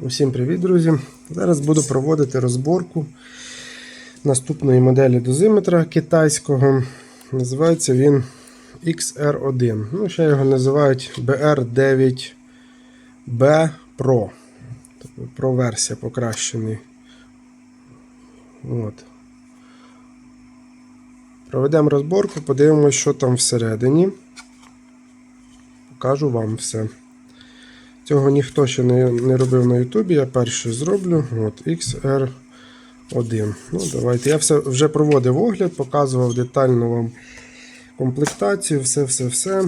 Усім привіт, друзі! Зараз буду проводити розборку наступної моделі дозиметра китайського. Називається він XR1. Ну, ще його називають BR9B Pro. Тобто Pro версія покращений. От. Проведемо розборку, подивимося, що там всередині. Покажу вам все. Цього ніхто ще не не робив на Ютубі, я перший зроблю. От, XR1. Ну, давайте. Я все вже проводив огляд, показував детально вам комплектацію, все-все-все.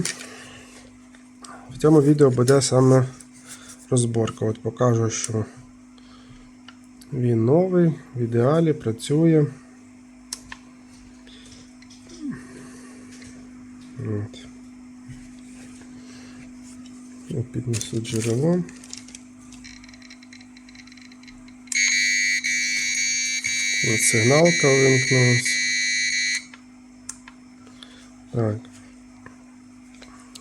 В цьому відео буде саме розборка. От Покажу, що він новий, в ідеалі, працює. От. О, Піднесу джерело. От сигналка вимкнулась. Так.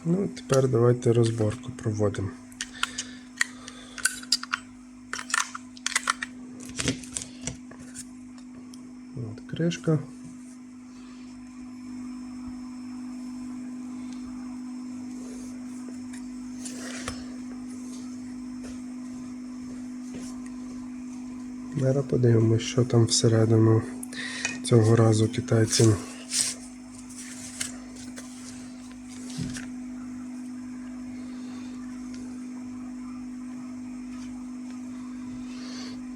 Ну, тепер давайте розборку проводимо. От кришка. Зараз подивимось, що там всередину цього разу китайці.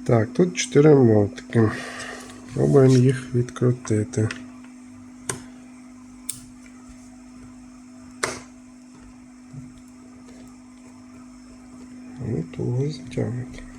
Так, тут 4 молотки. Пробуємо їх відкрутити. Ну, туго затягнути.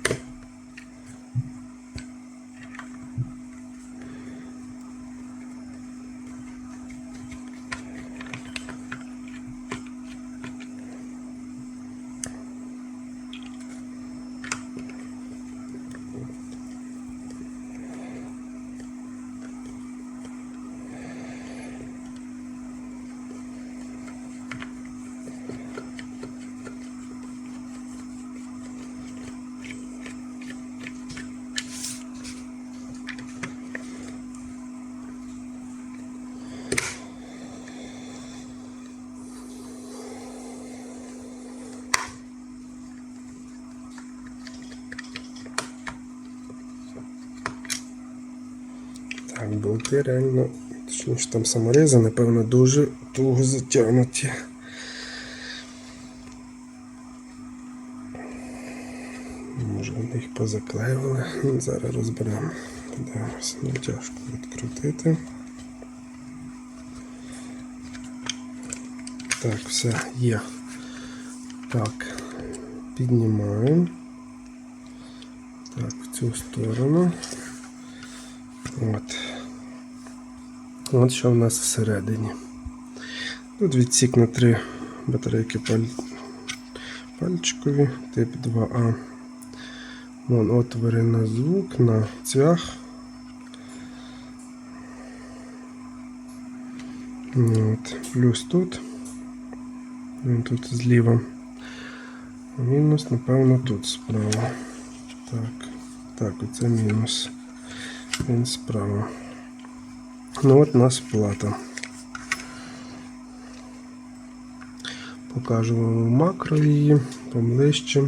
Болти реально, точніше там саморези, напевно, дуже туго затягнуті. Може вони їх позаклеювали. Ну, Зараз розберемо. Подивимось, не тяжко відкрутити. Так, все, є. Так, піднімаємо. Так, в цю сторону. От. От що в нас всередині. Тут відсік на три батарейки паль... пальчикові, тип 2А. Вон отвори на звук, на цвях. От. Плюс тут. Він тут зліва. Мінус, напевно, тут справа. Так, так, оце мінус. Він справа. Ну от у нас плата. Покажу вам макро її поближче.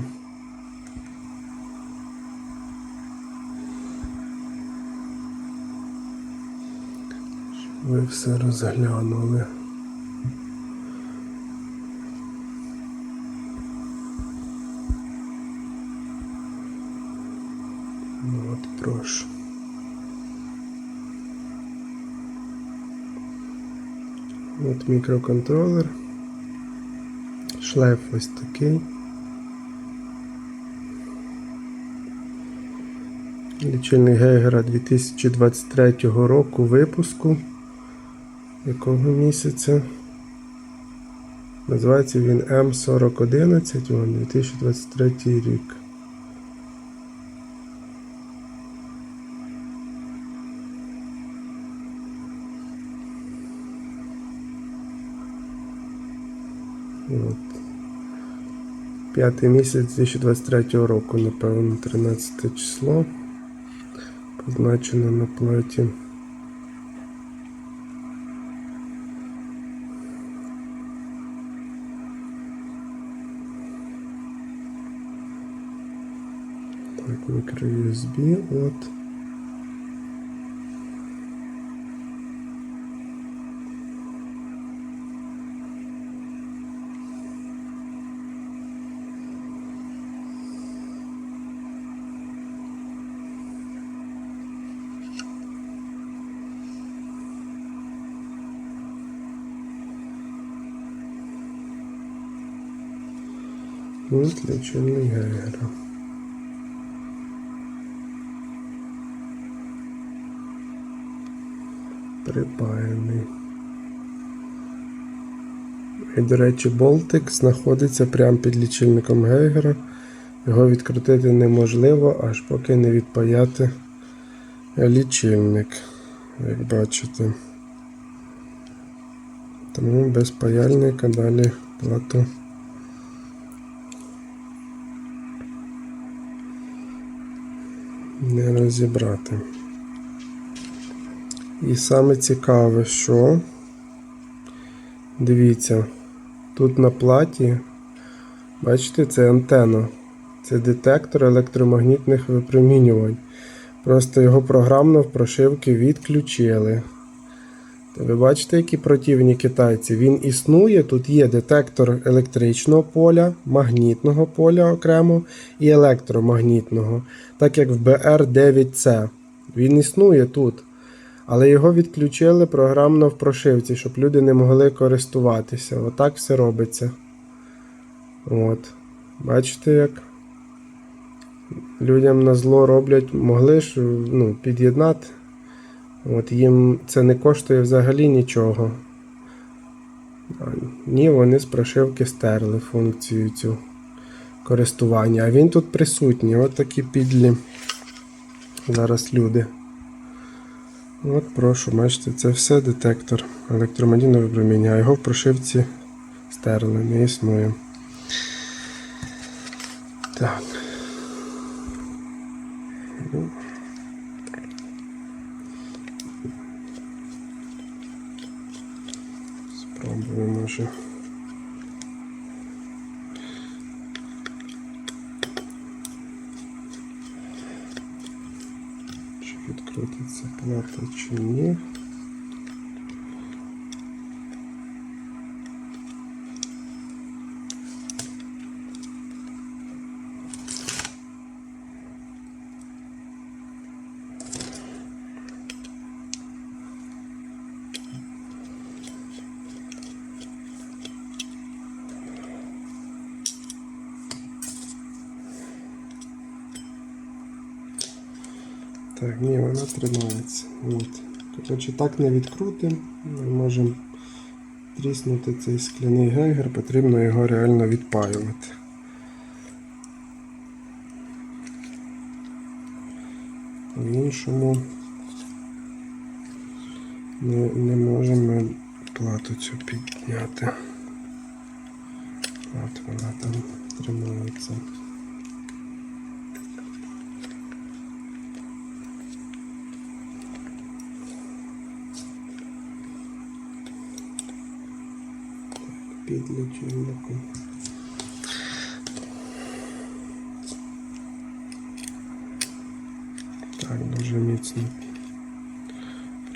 Щоб Ви все розглянули. Мікроконтролер. Шлейф ось такий. Лічильник Гейгера 2023 року випуску. Якого місяця? Називається він М4011, 2023 рік. От. П'ятий місяць 2023 року, напевно, 13 число. Позначено на платі. Так, microUSB, от. От лічильник Гейгера. Припаяний. І, до речі, болтик знаходиться прямо під лічильником Гейгера. Його відкрутити неможливо, аж поки не відпаяти лічильник, як бачите. Тому без паяльника далі плату. Не розібрати. І саме цікаве, що дивіться, тут на платі, бачите, це антенна. Це детектор електромагнітних випромінювань. Просто його програмно в прошивки відключили. Ви бачите, які противні китайці? Він існує, тут є детектор електричного поля, магнітного поля окремо і електромагнітного, так як в BR9C. Він існує тут. Але його відключили програмно в прошивці, щоб люди не могли користуватися. Отак все робиться. От. Бачите, як людям на зло роблять, могли ж ну, під'єднати. От їм це не коштує взагалі нічого. Ні, вони з прошивки стерли функцію цю користування. А він тут присутній. От такі підлі зараз люди. От, прошу, бачите, це все детектор електромагнітного випроміння, його в прошивці стерли, не існує. Так. Ну. Спробуємо може. Чи відкрутиться плата чи ні. Так, ні, вона тримається. От. Коротше, так не відкрутимо. Ми можемо тріснути цей скляний гейгер, потрібно його реально відпаювати. По-іншому не, не можемо плату цю підняти. От вона там тримається. Під чоловіка. Так, дуже міцно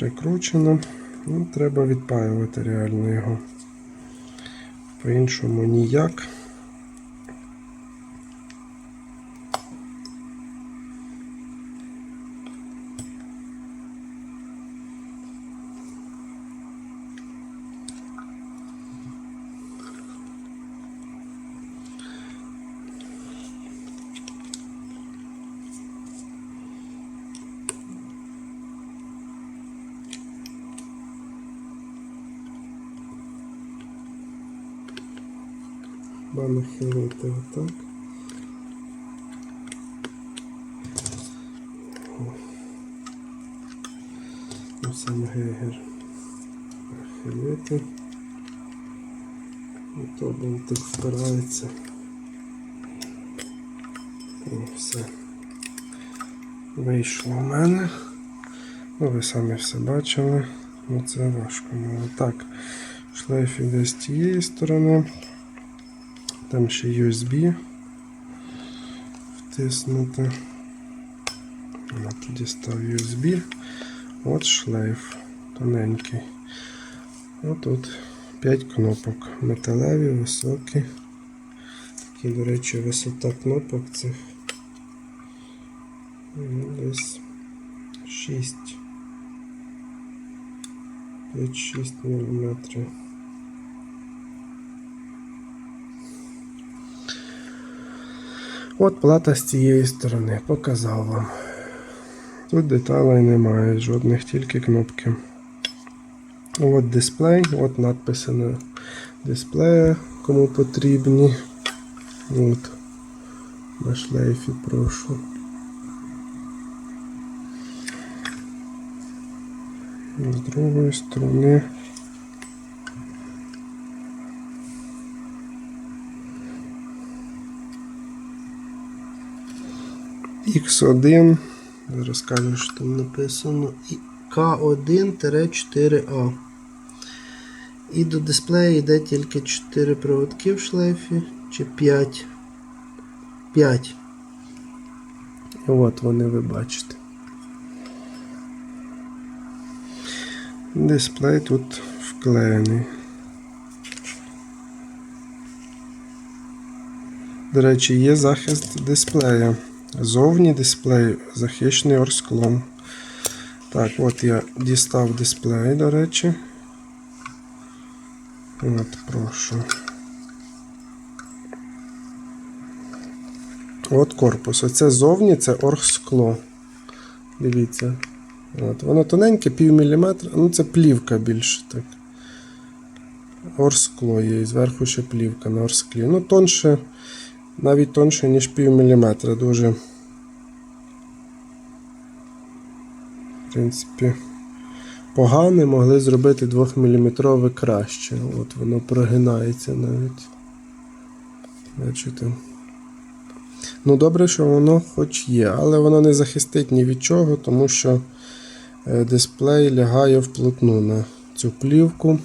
прикручено. Ну, треба відпаювати реально його. По-іншому ніяк. Хіба нахилити отак. Ну, сам гейгер нахилити. І то болтик впирається. І все. Вийшло в мене. Ну, ви самі все бачили. Ну, це важко було. Так, шлейф іде з тієї сторони. Там ще USB втиснути. Я тоді став USB. От шлейф тоненький. Отут 5 кнопок. Металеві, високі. Такі, до речі, висота кнопок цих десь 6. 5-6 мм. От плата з цієї сторони, показав вам. Тут деталей немає, жодних тільки кнопки. От дисплей, от надписи на дисплеї, кому потрібні. От. На шлейфі прошу. З другої сторони. X1. Зараз кажу, що там написано. І К1-4А. І до дисплея йде тільки 4 проводки в шлейфі чи 5. 5. І от вони ви бачите. Дисплей тут вклеєний. До речі, є захист дисплея. Зовні дисплей захищений орсклом. Так, от я дістав дисплей, до речі. От, прошу. От корпус. Оце зовні це оргскло. Дивіться. От, воно тоненьке, пів міліметра, ну це плівка більше так. Орскло є, і зверху ще плівка на орсклі. Ну, тонше, навіть тонше, ніж пів міліметра. Дуже. В принципі, погане могли зробити 2-мм краще. От воно прогинається навіть. Бачите. Ну, добре, що воно хоч є, але воно не захистить ні від чого, тому що е, дисплей лягає вплотну на цю плівку.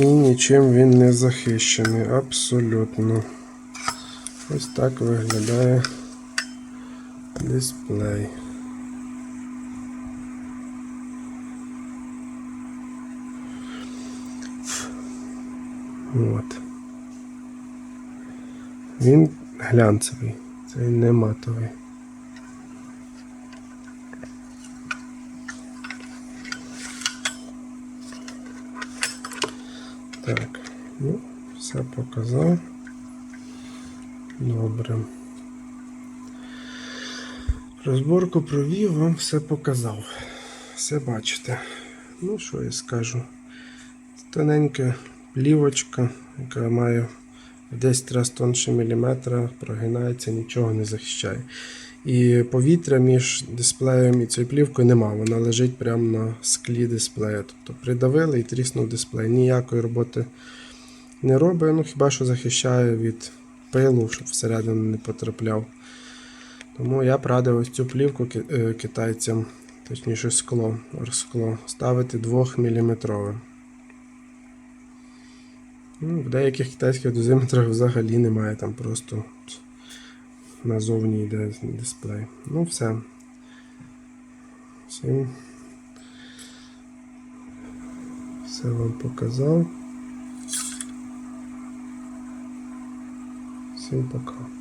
І нічим він не захищений, абсолютно. Ось так виглядає дисплей. От. Він глянцевий, це не матовий. Так, ну, все показав. Добре. Розборку провів, вам все показав. Все бачите. Ну, що я скажу. Тоненька плівочка, яка має десь раз тонше міліметра, прогинається, нічого не захищає. І повітря між дисплеєм і цією плівкою нема, вона лежить прямо на склі дисплея. Тобто придавили і тріснув дисплей. Ніякої роботи не робить, ну хіба що захищає від пилу, щоб всередину не потрапляв. Тому я б радив ось цю плівку е, китайцям, точніше скло, оргскло, ставити 2 мм. Ну, в деяких китайських дозиметрах взагалі немає, там просто назовні йде дисплей. Ну все. Всім все вам показав. Всім пока.